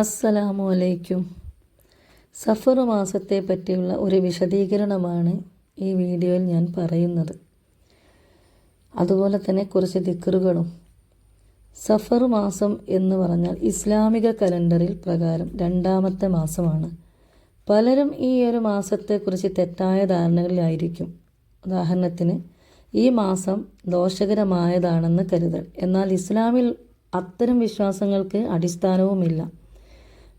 അസ്സലാമു അലൈക്കും സഫർ മാസത്തെ പറ്റിയുള്ള ഒരു വിശദീകരണമാണ് ഈ വീഡിയോയിൽ ഞാൻ പറയുന്നത്. അതുപോലെ തന്നെ കുറച്ച് ദിക്കറുകളും സഫർ മാസം എന്ന് പറഞ്ഞാൽ ഇസ്ലാമിക കലണ്ടറിൽ പ്രകാരം രണ്ടാമത്തെ മാസമാണ്. പലരും ഈ ഒരു മാസത്തെക്കുറിച്ച് തെറ്റായ ധാരണകളിലായിരിക്കും. ഉദാഹരണത്തിന് ഈ മാസം ദോഷകരമായതാണെന്ന് കരുതൽ. എന്നാൽ ഇസ്ലാമിൽ അത്തരം വിശ്വാസങ്ങൾക്ക് അടിസ്ഥാനവുമില്ല.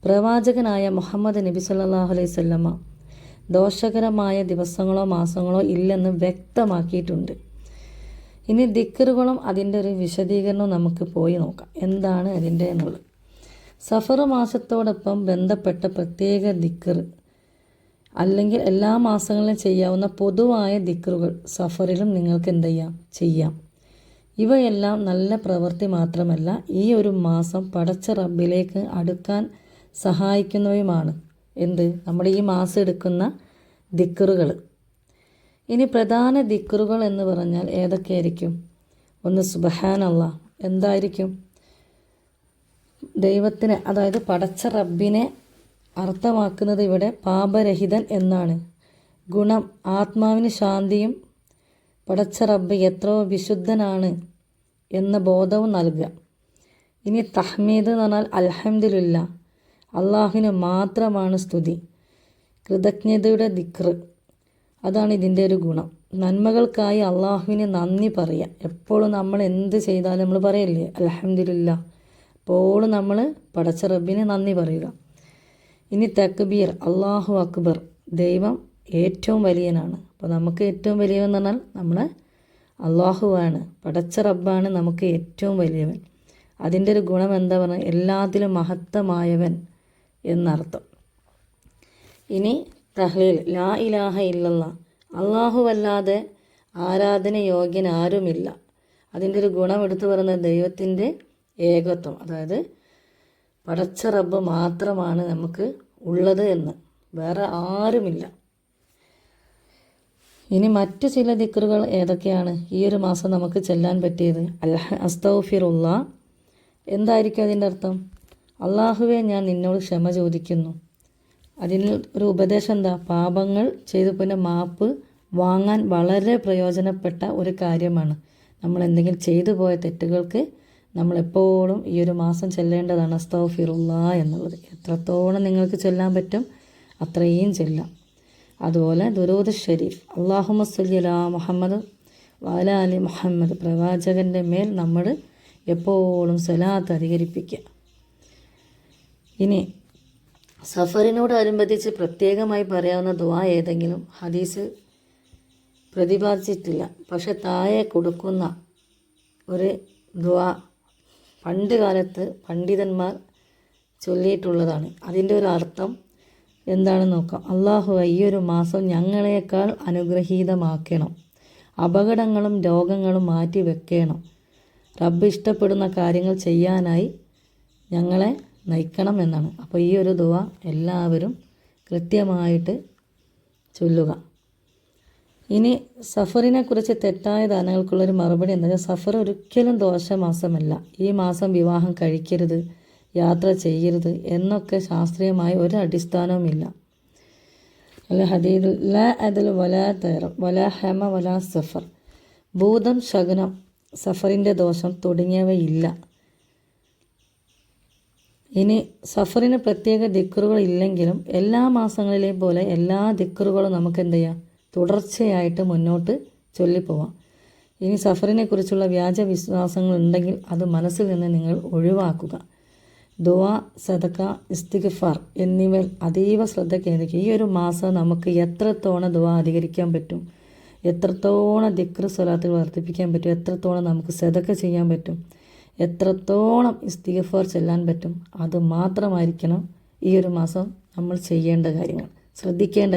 പ്രവാചകനായ മുഹമ്മദ് നബി സല്ലാഹു അലൈഹി ദോഷകരമായ ദിവസങ്ങളോ മാസങ്ങളോ ഇല്ലെന്ന് വ്യക്തമാക്കിയിട്ടുണ്ട്. ഇനി ദിക്കറുകളും അതിന്റെ ഒരു വിശദീകരണവും നമുക്ക് പോയി നോക്കാം. എന്താണ് അതിന്റെ എന്നുള്ളത്? സഫർ മാസത്തോടൊപ്പം ബന്ധപ്പെട്ട പ്രത്യേക ദിക്കർ അല്ലെങ്കിൽ എല്ലാ മാസങ്ങളിലും ചെയ്യാവുന്ന പൊതുവായ ദിക്കറുകൾ സഫറിലും നിങ്ങൾക്ക് എന്ത് ചെയ്യാം? ചെയ്യാം. ഇവയെല്ലാം നല്ല പ്രവൃത്തി മാത്രമല്ല ഈ ഒരു മാസം പടച്ച റബ്ബിലേക്ക് അടുക്കാൻ സഹായിക്കുന്നവയുമാണ്. എന്ത്? നമ്മുടെ ഈ മാസം എടുക്കുന്ന ദിക്കറുകൾ ഇനി പ്രധാന ദിക്കറുകൾ എന്ന് പറഞ്ഞാൽ ഏതൊക്കെയായിരിക്കും? ഒന്ന് സുബഹാനല്ല എന്തായിരിക്കും? ദൈവത്തിന് അതായത് പടച്ച റബ്ബിനെ അർത്ഥമാക്കുന്നത് ഇവിടെ പാപരഹിതൻ എന്നാണ്. ഗുണം ആത്മാവിന് ശാന്തിയും പടച്ച റബ്ബ് എത്രയോ വിശുദ്ധനാണ് എന്ന ബോധവും നൽകുക. ഇനി തഹ്മീദ് എന്ന് പറഞ്ഞാൽ അൽഹംദുലില്ല അള്ളാഹുവിന് മാത്രമാണ് സ്തുതി. കൃതജ്ഞതയുടെ ദിക്ർ അതാണ് ഇതിന്റെ ഒരു ഗുണം. നന്മകൾക്കായി അള്ളാഹുവിന് നന്ദി പറയുക. എപ്പോഴും നമ്മൾ എന്ത് ചെയ്താലും നമ്മൾ പറയല്ലേ അലഹമില്ല എപ്പോഴും നമ്മൾ പടച്ച റബ്ബിന് നന്ദി പറയുക. ഇനി തക്ബീർ. അള്ളാഹു അക്ബർ. ദൈവം ഏറ്റവും വലിയനാണ്. അപ്പോൾ നമുക്ക് ഏറ്റവും വലിയവൻ എന്ന് പറഞ്ഞാൽ നമ്മളെ അള്ളാഹുവാണ് പടച്ച റബ്ബാണ് നമുക്ക് ഏറ്റവും വലിയവൻ. അതിന്റെ ഒരു ഗുണം എന്താ പറഞ്ഞാൽ എല്ലാത്തിലും മഹത്തമായവൻ. എന്നർത്ഥം. ഇനി തഹ്ലീൽ ലാ ഇലാഹ ഇല്ലല്ല. അള്ളാഹുവല്ലാതെ ആരാധന യോഗ്യൻ ആരുമില്ല അതിന്റെ ഒരു ഗുണം എടുത്തു പറയുന്ന ദൈവത്തിന്റെ ഏകത്വം അതായത് പടച്ച റബ്ബ് മാത്രമാണ് നമുക്ക് ഉള്ളത് എന്ന്. വേറെ ആരുമില്ല. ഇനി മറ്റു ചില ദിക്കറുകൾ ഏതൊക്കെയാണ് ഈ ഒരു മാസം നമുക്ക് ചെല്ലാൻ പറ്റിയത്? അല്ല അസ്തൗഫിറുള്ള എന്തായിരിക്കും അതിന്റെ അർത്ഥം? അള്ളാഹുവെ ഞാൻ നിന്നോട് ക്ഷമ ചോദിക്കുന്നു. അതിന് ഒരു ഉപദേശം എന്താ? പാപങ്ങൾ ചെയ്തു പിന്നെ മാപ്പ് വാങ്ങാൻ വളരെ പ്രയോജനപ്പെട്ട ഒരു കാര്യമാണ്. നമ്മൾ എന്തെങ്കിലും ചെയ്തു പോയ തെറ്റുകൾക്ക് നമ്മളെപ്പോഴും ഈ ഒരു മാസം ചെല്ലേണ്ടതാണ്. അസ്തൗഫിറുള്ള എന്നുള്ളത്. എത്രത്തോളം നിങ്ങൾക്ക് ചൊല്ലാൻ പറ്റും അത്രയും ചെല്ലാം. അതുപോലെ ദുരൂദ് ഷരീഫ് അള്ളാഹുമ സല്ലി മുഹമ്മദ് വാല അലി മുഹമ്മദ് പ്രവാചകന്റെ മേൽ നമ്മൾ എപ്പോഴും സലാത്ത് അധികരിപ്പിക്കുക. ഇനി സഫറിനോടനുബന്ധിച്ച് പ്രത്യേകമായി പറയാവുന്ന ദുആ ഏതെങ്കിലും ഹദീസ് പ്രതിപാദിച്ചിട്ടില്ല. പക്ഷെ താഴെ കൊടുക്കുന്ന ഒരു ദുആ പണ്ട് കാലത്ത് പണ്ഡിതന്മാർ ചൊല്ലിയിട്ടുള്ളതാണ്. അതിന്റെ ഒരു അർത്ഥം എന്താണെന്ന് നോക്കാം. അള്ളാഹു ഈ ഒരു മാസം ഞങ്ങളെക്കാൾ അനുഗ്രഹീതമാക്കണം. അപകടങ്ങളും രോഗങ്ങളും മാറ്റി വെക്കണം റബ്ബ് ഇഷ്ടപ്പെടുന്ന കാര്യങ്ങൾ ചെയ്യാനായി ഞങ്ങളെ നയിക്കണം എന്നാണ് അപ്പോൾ ഈ ഒരു ദുവ എല്ലാവരും കൃത്യമായിട്ട് ചൊല്ലുക. ഇനി സഫറിനെ കുറിച്ച് തെറ്റായ ധാരണകൾക്കുള്ളൊരു മറുപടി എന്താ വെച്ചാൽ സഫർ ഒരിക്കലും ദോഷമാസമല്ല. ഈ മാസം വിവാഹം കഴിക്കരുത് യാത്ര ചെയ്യരുത് എന്നൊക്കെ ശാസ്ത്രീയമായ ഒരു അടിസ്ഥാനവുമില്ല. അല്ല ഹദീദ് ല അതിൽ വല തേറം വല ഹെമ വല സഫർ. ഭൂതം ശകുനം സഫറിന്റെ ദോഷം തുടങ്ങിയവയില്ല. ഇനി സഫറിന് പ്രത്യേക ദിക്കറുകൾ ഇല്ലെങ്കിലും എല്ലാ മാസങ്ങളിലെയും പോലെ എല്ലാ ദിക്കറുകളും നമുക്ക് എന്ത് ചെയ്യാം? തുടർച്ചയായിട്ട് മുന്നോട്ട് ചൊല്ലിപ്പോവാം. ഇനി സഫറിനെ കുറിച്ചുള്ള വ്യാജ വിശ്വാസങ്ങൾ ഉണ്ടെങ്കിൽ അത് മനസ്സിൽ നിന്ന് നിങ്ങൾ ഒഴിവാക്കുക. ദുവ സദക്ക ഇസ്തിഗ്ഫാർ എന്നിവ അതീവ ശ്രദ്ധ കേന്ദ്രീകരിക്കുക. ഈ ഒരു മാസം നമുക്ക് എത്രത്തോളം ദുവ അധികരിക്കാൻ പറ്റും? എത്രത്തോളം ദിക്ർ സ്വലാത്തുകൾ വർദ്ധിപ്പിക്കാൻ പറ്റും? എത്രത്തോളം നമുക്ക് സദക്ക ചെയ്യാൻ പറ്റും? എത്രത്തോളം ഇസ്തിഗഫാർ ചെല്ലാൻ പറ്റും അത് മാത്രമായിരിക്കണം ഈ ഒരു മാസം നമ്മൾ ചെയ്യേണ്ട കാര്യങ്ങൾ. ശ്രദ്ധിക്കേണ്ട